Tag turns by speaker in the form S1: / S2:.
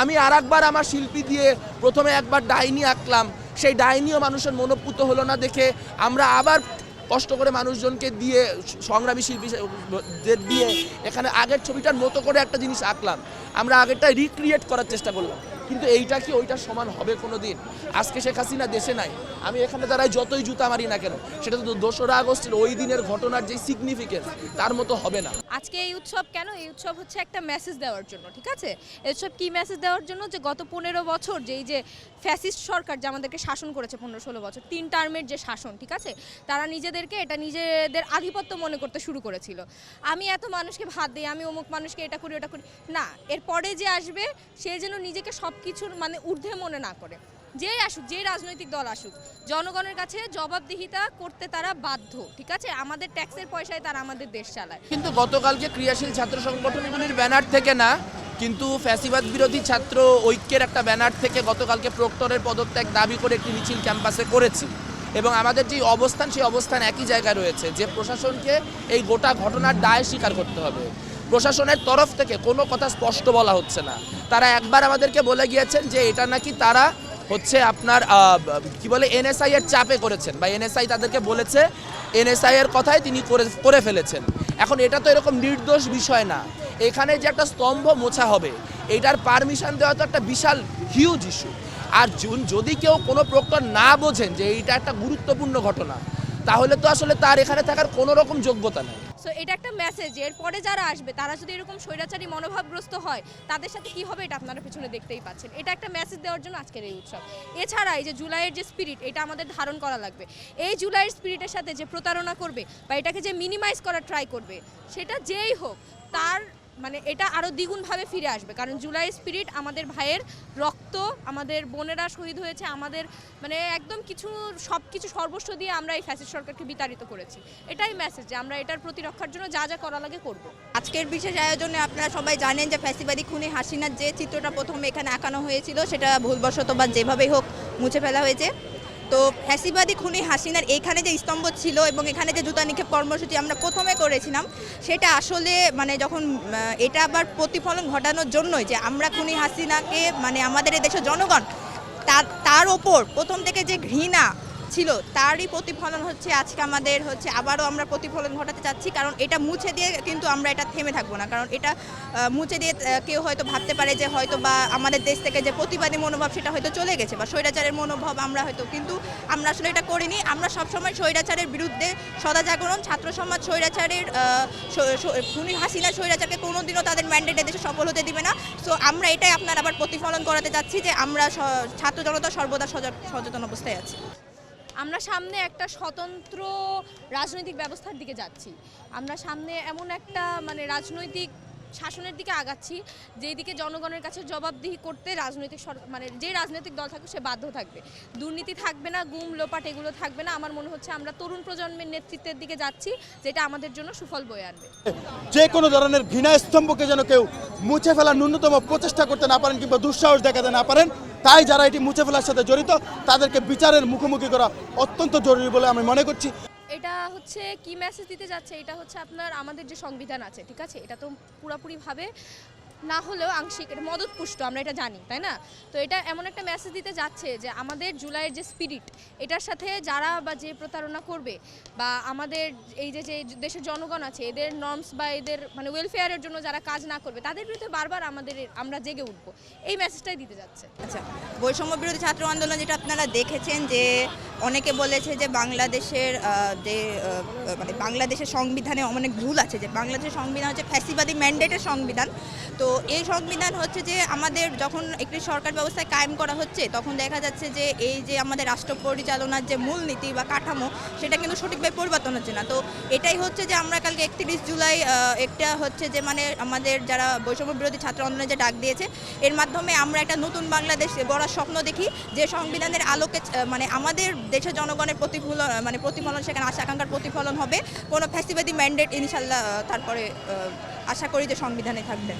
S1: আমি আর একবার আমার শিল্পী দিয়ে প্রথমে একবার ডাইনি আঁকলাম। সেই ডাইনিও মানুষের মনোপুত হলো না দেখে আমরা আবার কষ্ট করে মানুষজনকে দিয়ে সংগ্রামী শিল্পী দিয়ে এখানে আগের ছবিটার মতো করে একটা জিনিস আঁকলাম। আমরা আগেরটা রিক্রিয়েট করার চেষ্টা করলাম। কিন্তু এইটা কি ওইটার সমান হবে কোনো দিন আজকে শেখ হাসিনা দেশে নাই। আমি এখানে দাঁড়াই যতই জুতা মারি না কেন, সেটা তো দোসরা আগস্টের ওই দিনের ঘটনার যে সিগনিফিকেন্স তার মতো হবে না।
S2: আজকে এই উৎসব কেন? এই উৎসব হচ্ছে একটা মেসেজ দেওয়ার জন্য, ঠিক আছে? এই উৎসব কি মেসেজ দেওয়ার জন্য? যে গত পনেরো বছর যেই যে ফ্যাসিস্ট সরকার যে আমাদেরকে শাসন করেছে পনেরো ষোলো বছর, তিন টার্মের যে শাসন, ঠিক আছে? তারা নিজেদেরকে এটা নিজেদের আধিপত্য মনে করতে শুরু করেছিল। আমি এত মানুষকে ভাত দিই, আমি অমুক মানুষকে এটা করি, ওটা করি। না, এরপরে যে আসবে, সে যেন নিজেকে সব কিছুর মানে ঊর্ধ্বে মনে না করে। যেই আসুক, যেই রাজনৈতিক দল আসুক, জনগণের কাছে জবাবদিহিতা করতে তারা বাধ্য, ঠিক আছে? আমাদের ট্যাক্সের পয়সায় তারা আমাদের দেশ চালায়।
S1: কিন্তু গতকালকে ক্রিয়াশীল ছাত্র সংগঠনগুলির ব্যানার থেকে না, কিন্তু ফ্যাসিবাদ বিরোধী ছাত্র ঐক্যের একটা ব্যানার থেকে গতকালকে প্রক্টরের পদত্যাগ দাবি করে একটি মিছিল ক্যাম্পাসে করেছি। এবং আমাদের যে অবস্থান, সেই অবস্থান একই জায়গায় রয়েছে, যে প্রশাসনকে এই গোটা ঘটনার দায় স্বীকার করতে হবে। প্রশাসনের তরফ থেকে কোনো কথা স্পষ্ট বলা হচ্ছে না। তারা একবার আমাদেরকে বলে গিয়েছেন যে এটা নাকি তারা হচ্ছে আপনার কি বলে এনএসআই এর চাপে করেছেন বা এনএসআই তাদেরকে বলেছে এনএসআই এর কথাই তিনি করে করে ফেলেছেন। এখন এটা তো এরকম নির্দোষ বিষয় না। এখানে যে একটা স্তম্ভ মোছা হবে, এটার পারমিশন দেওয়া তো একটা বিশাল হিউজ ইস্যু আর যদি কেউ কোনো প্রক্টর না বোঝেন যে এইটা একটা গুরুত্বপূর্ণ ঘটনা তাহলে তো আসলে তার এখানে থাকার কোনো রকম যোগ্যতা নেই।
S2: সো এটা একটা মেসেজ এরপরে যারা আসবে, তারা যদি এরকম স্বৈরাচারী মনোভাবগ্রস্ত হয়, তাদের সাথে কি হবে এটা আপনারা পিছনে দেখতেই পাচ্ছেন। এটা একটা মেসেজ দেওয়ার জন্য আজকের এই উৎসব। এছাড়া এই যে জুলাইয়ের যে স্পিরিট এটা আমাদের ধারণ করা লাগবে। এই জুলাইয়ের স্পিরিটের সাথে যে প্রতারণা করবে বা এটাকে যে মিনিমাইজ করার ট্রাই করবে, সেটা যেই হোক, তার মানে এটা আরও দ্বিগুণভাবে ফিরে আসবে। কারণ জুলাই স্পিরিট আমাদের ভাইয়ের রক্ত, আমাদের বোনেরা শহীদ হয়েছে, আমাদের মানে একদম কিছু সব কিছু সর্বস্ব দিয়ে আমরা এই ফ্যাসিস্ট সরকারকে বিতাড়িত করেছি। এটাই মেসেজ যে আমরা এটার প্রতিরক্ষার জন্য যা যা করা লাগে করব।
S3: আজকের বিশেষ আয়োজনে আপনারা সবাই জানেন যে ফ্যাসিবাদী খুনি হাসিনার যে চিত্রটা প্রথমে এখানে আঁকানো হয়েছিল, সেটা ভুলবশত বা যেভাবেই হোক মুছে ফেলা হয়েছে। তো ফ্যাসিবাদী খুনি হাসিনার এখানে যে স্তম্ভ ছিল এবং এখানে যে জুতা নিক্ষেপ কর্মসূচি আমরা প্রথমে করেছিলাম, সেটা আসলে মানে যখন এটা আবার প্রতিফলন ঘটানোর জন্যই যে আমরা খুনি হাসিনাকে মানে আমাদের এদেশের দেশের জনগণ, তার তার ওপর প্রথম থেকে যে ঘৃণা ছিল, তারই প্রতিফলন হচ্ছে আজকে আমাদের হচ্ছে আবারও আমরা প্রতিফলন ঘটাতে চাচ্ছি। কারণ এটা মুছে দিয়ে কিন্তু আমরা এটা থেমে থাকব না। কারণ এটা মুছে দিয়ে কেউ হয়তো ভাবতে পারে যে হয়তো বা আমাদের দেশ থেকে যে প্রতিবাদী মনোভাব সেটা হয়তো চলে গেছে বা স্বৈরাচারের মনোভাব আমরা হয়তো, কিন্তু আমরা আসলে এটা করিনি। আমরা সবসময় স্বৈরাচারের বিরুদ্ধে সদা জাগরণ, ছাত্র সমাজ স্বৈরাচারের খুনি হাসিনা স্বৈরাচারকে কোনোদিনও তাদের ম্যান্ডেট দেশে সফল হতে দিবে না। সো আমরা এটাই আপনার আবার প্রতিফলন করাতে চাচ্ছি যে আমরা ছাত্র জনতা সর্বদা সচেতন অবস্থায় আছি।
S2: আমরা সামনে একটা স্বতন্ত্র রাজনৈতিক ব্যবস্থার দিকে যাচ্ছি। আমরা সামনে এমন একটা মানে রাজনৈতিক শাসনের দিকে আগাচ্ছি যেই দিকে জনগণের কাছে জবাবদিহি করতে রাজনৈতিক মানে যে রাজনৈতিক দল থাকবে সে বাধ্য থাকবে। দুর্নীতি থাকবে না, গুম, লোপাট এগুলো থাকবে না। আমার মনে হচ্ছে আমরা তরুণ প্রজন্মের নেতৃত্বের দিকে যাচ্ছি, যেটা আমাদের জন্য সুফল বয়ে আনবে।
S4: যে কোনো ধরনের ঘৃণা স্তম্ভকে যেন কেউ মুছে ফেলার ন্যূনতম প্রচেষ্টা করতে না পারেন কিংবা দুঃসাহস দেখাতে না পারেন তাই যারা এটি মুছে ফেলার সাথে জড়িত, তাদেরকে বিচারের মুখোমুখি করা অত্যন্ত জরুরি বলে আমি মনে করছি।
S2: এটা হচ্ছে কি মেসেজ দিতে যাচ্ছে? এটা হচ্ছে আপনার আমাদের যে সংবিধান আছে, ঠিক আছে? এটা তো পুরোপুরিভাবে না হলেও আংশিক এটা মদতপুষ্ট আমরা এটা জানি, তাই না? তো এটা এমন একটা মেসেজ দিতে যাচ্ছে যে আমাদের জুলাইয়ের যে স্পিরিট এটার সাথে যারা বা যে প্রতারণা করবে বা আমাদের এই যে যে দেশের জনগণ আছে, এদের নর্মস বা এদের মানে ওয়েলফেয়ারের জন্য যারা কাজ না করবে, তাদের বিরুদ্ধে বারবার আমাদের, আমরা জেগে উঠবো। এই মেসেজটাই দিতে যাচ্ছে।
S3: আচ্ছা বৈষম্য বিরোধী ছাত্র আন্দোলন যেটা আপনারা দেখেছেন যে অনেকে বলেছে যে বাংলাদেশের যে মানে বাংলাদেশের সংবিধানে অনেক ভুল আছে, যে বাংলাদেশের সংবিধান হচ্ছে ফ্যাসিবাদী ম্যান্ডেটের সংবিধান। তো এই সংবিধান হচ্ছে যে আমাদের যখন একটি সরকার ব্যবস্থায় কায়েম করা হচ্ছে, তখন দেখা যাচ্ছে যে এই যে আমাদের রাষ্ট্র পরিচালনার যে মূলনীতি বা কাঠামো, সেটা কিন্তু সঠিকভাবে পরিবর্তন হচ্ছে না। তো এটাই হচ্ছে যে আমরা কালকে একত্রিশ জুলাই একটা হচ্ছে যে মানে আমাদের যারা বৈষম্য বিরোধী ছাত্র আন্দোলনে যে ডাক দিয়েছে, এর মাধ্যমে আমরা একটা নতুন বাংলাদেশ গড়ার স্বপ্ন দেখি, যে সংবিধানের আলোকে মানে আমাদের দেশের জনগণের প্রতিফলন মানে প্রতিফলন, সেখানে আশা আকাঙ্ক্ষার প্রতিফলন হবে। কোনো ফ্যাসিবাদী ম্যান্ডেট ইনশাল্লাহ তারপরে আশা করি যে সংবিধানে থাকবে।